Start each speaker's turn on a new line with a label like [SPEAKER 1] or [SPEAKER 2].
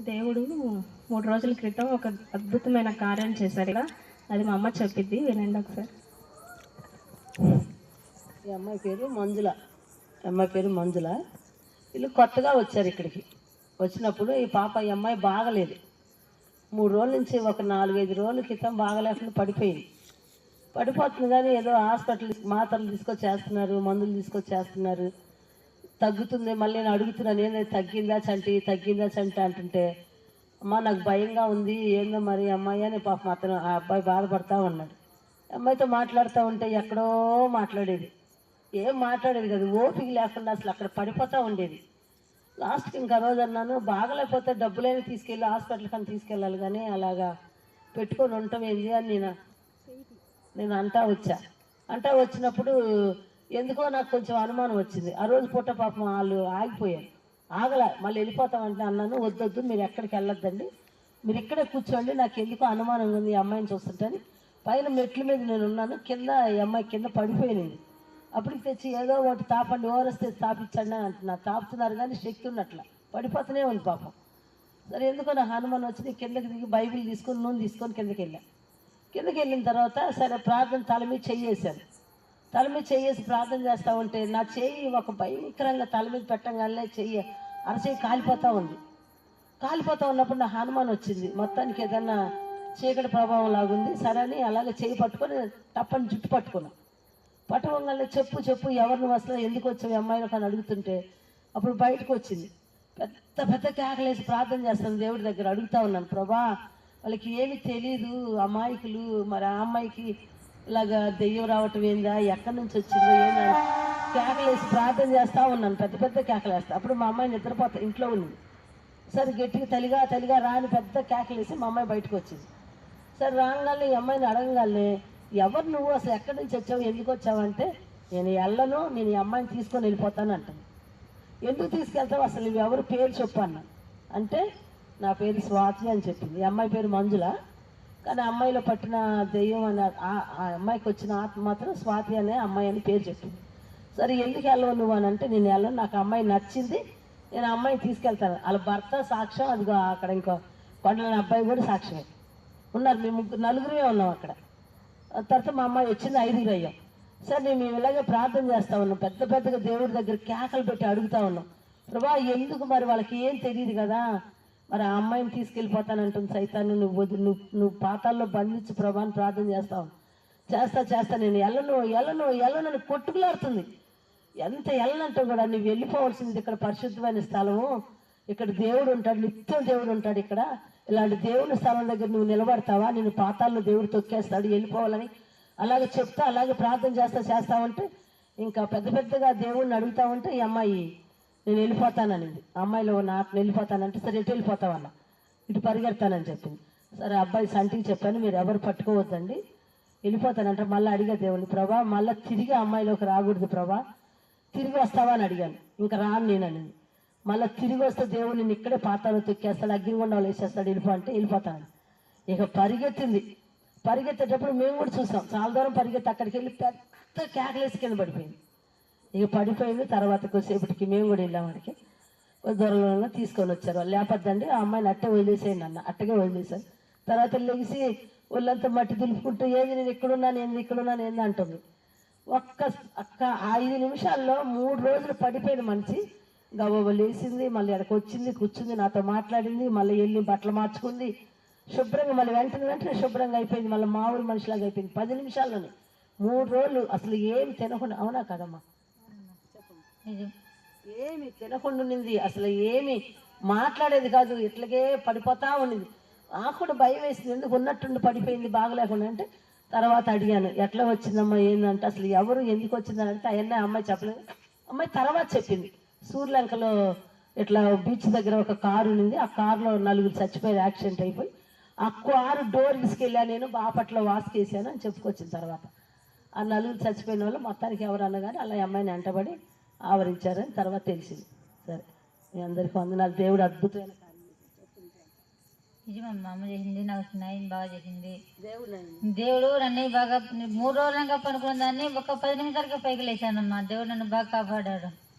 [SPEAKER 1] దేవుడు మూడు రోజుల క్రితం ఒక అద్భుతమైన కార్యం చేశారు ఇలా అది మా అమ్మ చెప్పిద్ది వినండి ఒకసారి.
[SPEAKER 2] ఈ అమ్మాయి పేరు మంజుల. అమ్మాయి పేరు మంజుల. వీళ్ళు కొత్తగా వచ్చారు ఇక్కడికి. వచ్చినప్పుడు ఈ పాప ఈ అమ్మాయి బాగలేదు. మూడు రోజుల నుంచి ఒక నాలుగైదు రోజుల క్రితం బాగలేకుండా పడిపోయింది. పడిపోతుంది కానీ ఏదో హాస్పిటల్ మాత్రలు తీసుకొచ్చేస్తున్నారు మందులు తీసుకొచ్చేస్తున్నారు. తగ్గుతుంది మళ్ళీ నేను అడుగుతున్నాను ఏంది తగ్గిందా చంటి తగ్గిందా చంటి అంటుంటే అమ్మ నాకు భయంగా ఉంది ఏందో మరి అమ్మాయి అని పాపం అతను ఆ అబ్బాయి బాధపడతా ఉన్నాడు. అమ్మాయితో మాట్లాడుతూ ఉంటే ఎక్కడో మాట్లాడేది. ఏం మాట్లాడేది కదా ఓపిక లేకుండా అసలు అక్కడ పడిపోతూ ఉండేది. లాస్ట్కి ఇంకా రోజు అన్నాను బాగలేకపోతే డబ్బులైనా తీసుకెళ్ళి హాస్పిటల్కి అని తీసుకెళ్ళాలి కానీ అలాగా పెట్టుకొని ఉండటం ఏంది అని నేను నేను అంటా వచ్చా. అంటా వచ్చినప్పుడు ఎందుకో నాకు కొంచెం అనుమానం వచ్చింది. ఆ రోజు పూట పాపం వాళ్ళు ఆగిపోయారు. ఆగల మళ్ళీ వెళ్ళిపోతామంటే అన్నాను వద్దొద్దు మీరు ఎక్కడికి వెళ్ళొద్దండి. మీరు ఇక్కడే కూర్చోండి నాకు ఎందుకో అనుమానంగా ఉంది ఈ అమ్మాయిని చూస్తుంటే పైన మెట్ల మీద నేను ఉన్నాను కింద ఈ అమ్మాయి కింద పడిపోయింది అప్పటికి తెచ్చి ఏదో ఒకటి తాపండి ఓరస్తే తాపించండి అని అంటున్నా. తాపుతున్నారు కానీ శక్తి ఉన్నట్ల. పడిపోతూనే ఉంది పాపం. సరే ఎందుకో నాకు హనుమాన్ వచ్చి కిందకి దిగి బైబిల్ తీసుకొని నూనె తీసుకొని కిందకి వెళ్ళా. కిందకి వెళ్ళిన తర్వాత సరే ప్రార్థన తల మీద చెయ్యేశాను. తల మీద చెయ్యేసి ప్రార్థన చేస్తూ ఉంటే నా చేయి ఒక భయంకరంగా తల మీద పెట్టంగానే చెయ్యి అరచేయి కాలిపోతూ ఉంది. కాలిపోతూ ఉన్నప్పుడు నా హనుమాన్ వచ్చింది. మొత్తానికి ఏదన్నా చీకటి ప్రభావం లాగుంది సరే అని అలాగే చేయి పట్టుకొని తప్పని జుట్టు పట్టుకున్నా. పట్టుకోగానే చెప్పు చెప్పు ఎవరిని అసలు? ఎందుకు వచ్చావు? ఈ అమ్మాయిని అని అడుగుతుంటే అప్పుడు బయటకు వచ్చింది. పెద్ద పెద్ద కేకలేసి ప్రార్థన చేస్తాను దేవుడి దగ్గర అడుగుతా ఉన్నాను. ప్రభా వాళ్ళకి ఏమి తెలియదు అమాయకులు. మరి ఆ అమ్మాయికి ఇలాగా దెయ్యం రావటం ఏందా? ఎక్కడి నుంచి వచ్చిందో ఏందా? కేకలేసి ప్రార్థన చేస్తా ఉన్నాను. పెద్ద పెద్ద కేకలేస్తా అప్పుడు మా అమ్మాయి నిద్రపోతా ఇంట్లో ఉంది. సరే గట్టిగా తలిగా తలిగా రాని పెద్ద కేకలేసి మా అమ్మాయి బయటకు వచ్చింది. సరే రాగానే ఈ అమ్మాయిని అడగగానే ఎవరు నువ్వు? అసలు ఎక్కడి నుంచి వచ్చావు? ఎందుకు వచ్చావంటే నేను వెళ్ళను నేను ఈ అమ్మాయిని తీసుకొని వెళ్ళిపోతాను అంటాను ఎందుకు తీసుకెళ్తావు? అసలు ఎవరు పేరు చెప్పు అన్నా. అంటే నా పేరు స్వాతి అని చెప్పింది. ఈ అమ్మాయి పేరు మంజుల. కానీ అమ్మాయిలో పట్టిన దెయ్యం అని ఆ- అమ్మాయికి వచ్చిన ఆత్మ మాత్రం స్వాతి అనే అమ్మాయి అని పేరు చెప్పింది. సరే ఎందుకు వెళ్ళవు నువ్వు అని అంటే నేను వెళ్ళను. నాకు అమ్మాయి నచ్చింది. నేను అమ్మాయిని తీసుకెళ్తాను. వాళ్ళ భర్త సాక్ష్యం అదిగో అక్కడ ఇంకో కొండలని అబ్బాయి కూడా సాక్ష్యమే. ఉన్నారు మేము ముగ్గురు నలుగురుమే ఉన్నాం అక్కడ. తర్వాత మా అమ్మాయి వచ్చింది ఐదుగురు అయ్యాం. సరే నేను మేము ఇలాగే ప్రార్థన చేస్తా ఉన్నాం. పెద్ద పెద్దగా దేవుడి దగ్గర కేకలు పెట్టి అడుగుతా ఉన్నాం. ప్రభా ఎందుకు మరి వాళ్ళకి ఏం తెలియదు కదా? మరి ఆ అమ్మాయిని తీసుకెళ్ళిపోతానంటుంది సైతాన్ని నువ్వు వదిలి- నువ్వు నువ్వు పాతాల్లో బంధించి ప్రభా అని ప్రార్థన చేస్తావు. చేస్తా చేస్తా నేను ఎల్లను ఎల్లను ఎల్లనని కొట్టుకులాడుతుంది. ఎంత ఎల్లంటే కూడా నువ్వు వెళ్ళిపోవాల్సింది ఇక్కడ పరిశుద్ధమైన స్థలము. ఇక్కడ దేవుడు ఉంటాడు నిత్యం దేవుడు ఉంటాడు ఇక్కడ. ఇలాంటి దేవుని స్థలం దగ్గర నువ్వు నిలబడతావా? నేను పాతాల్లో దేవుడు తొక్కేస్తాడు వెళ్ళిపోవాలని. అలాగే చెప్తా అలాగే ప్రార్థన చేస్తా చేస్తావంటే ఇంకా పెద్ద పెద్దగా దేవుడిని అడుగుతా ఉంటే ఈ అమ్మాయి నేను వెళ్ళిపోతాననింది అమ్మాయిలో అమ్మాయిలో ఆత్మ వెళ్ళిపోతానంటే సరే ఎటు వెళ్ళిపోతావన్న? ఇటు పరిగెడతానని చెప్పింది. సరే అబ్బాయి సంటికి చెప్పాను మీరు ఎవరు పట్టుకోవద్దండి. వెళ్ళిపోతానంటే మళ్ళీ అడిగా దేవుని ప్రభా మళ్ళీ తిరిగి అమ్మాయిలోకి రాకూడదు ప్రభా. తిరిగి వస్తావా అని అడిగాను. ఇంకా రాను నేను అనింది మళ్ళీ తిరిగి వస్తే దేవుడు నేను ఇక్కడే పాతాలు తొక్కేస్తాడు అగ్నిగుండంలో వేసేస్తాడు వెళ్ళిపో అంటే వెళ్ళిపోతాను ఇక పరిగెత్తింది. పరిగెత్తేటప్పుడు మేము కూడా చూసాం. చాలా దూరం పరిగెత్తి అక్కడికి వెళ్ళి పెద్ద కేకలేసి కింద పడిపోయింది. ఇక పడిపోయింది. తర్వాత కొద్దిసేపటికి మేము కూడా వెళ్ళాం అక్కడికి. కొద్ది దూరంలో తీసుకొని వచ్చారు. వాళ్ళు లేపద్దండి. ఆ అమ్మాయిని అట్టే వదిలేసేయండి అన్న. అట్టగే వదిలేశారు. తర్వాత లెగిసి ఒళ్ళంతా మట్టి దులుపుకుంటూ ఏది నేను ఇక్కడున్నాను ఏంది ఇక్కడున్నాను ఏంది? అంటుంది. ఒక్క అక్క ఐదు నిమిషాల్లో మూడు రోజులు పడిపోయిన మనిషి గవ్వ లేచింది. మళ్ళీ అక్కడికి వచ్చింది కూర్చుంది నాతో మాట్లాడింది. మళ్ళీ వెళ్ళి బట్టలు మార్చుకుంది. శుభ్రంగా మళ్ళీ వెంటనే వెంటనే శుభ్రంగా అయిపోయింది. మళ్ళీ మామూలు మనిషిలాగా అయిపోయింది. పది నిమిషాల్లోనే. మూడు రోజులు అసలు ఏమి తినకుండా. అవునా కదమ్మా? ఏమి తినకుండా ఉండింది అసలు ఏమి మాట్లాడేది కాదు. ఇట్లాగే పడిపోతా ఉన్నింది. నాకు కూడా భయం వేసింది. ఎందుకు ఉన్నట్టుండి పడిపోయింది బాగలేకుండా అంటే తర్వాత అడిగాను. ఎట్లా వచ్చిందమ్మా? ఏందంటే అసలు ఎవరు ఎందుకు వచ్చిందని అంటే అవన్నీ అమ్మాయి చెప్పలేదు. అమ్మాయి తర్వాత చెప్పింది. సూర్యలంకలో ఇట్లా బీచ్ దగ్గర ఒక కారు ఉన్నింది. ఆ కారులో నలుగురు చచ్చిపోయారు యాక్సిడెంట్ అయిపోయి ఆ కారు డోర్ తీసుకెళ్ళా నేను బాపట్లో వాసుకేసాను అని చెప్పుకొచ్చిన తర్వాత. ఆ నలుగురు చచ్చిపోయిన వాళ్ళు మొత్తానికి ఎవరన్నా కానీ అలా ఈ అమ్మాయిని వెంటబడి ఆవరించారని తర్వాత తెలిసింది. సరే మీ అందరికీ వందనాలు. దేవుడు అద్భుతమైన కార్యం
[SPEAKER 3] నిజమే మా అమ్మ చేసింది నాకు నయం బాగా చేసింది.
[SPEAKER 2] దేవుడు
[SPEAKER 3] దేవుడు నన్ను బాగా మూడు రోజులుగా పడుకున్న దాన్ని ఒక పది నిమిషాలకి పైకి లేచానమ్మా. దేవుడు నన్ను బాగా కాపాడాడు.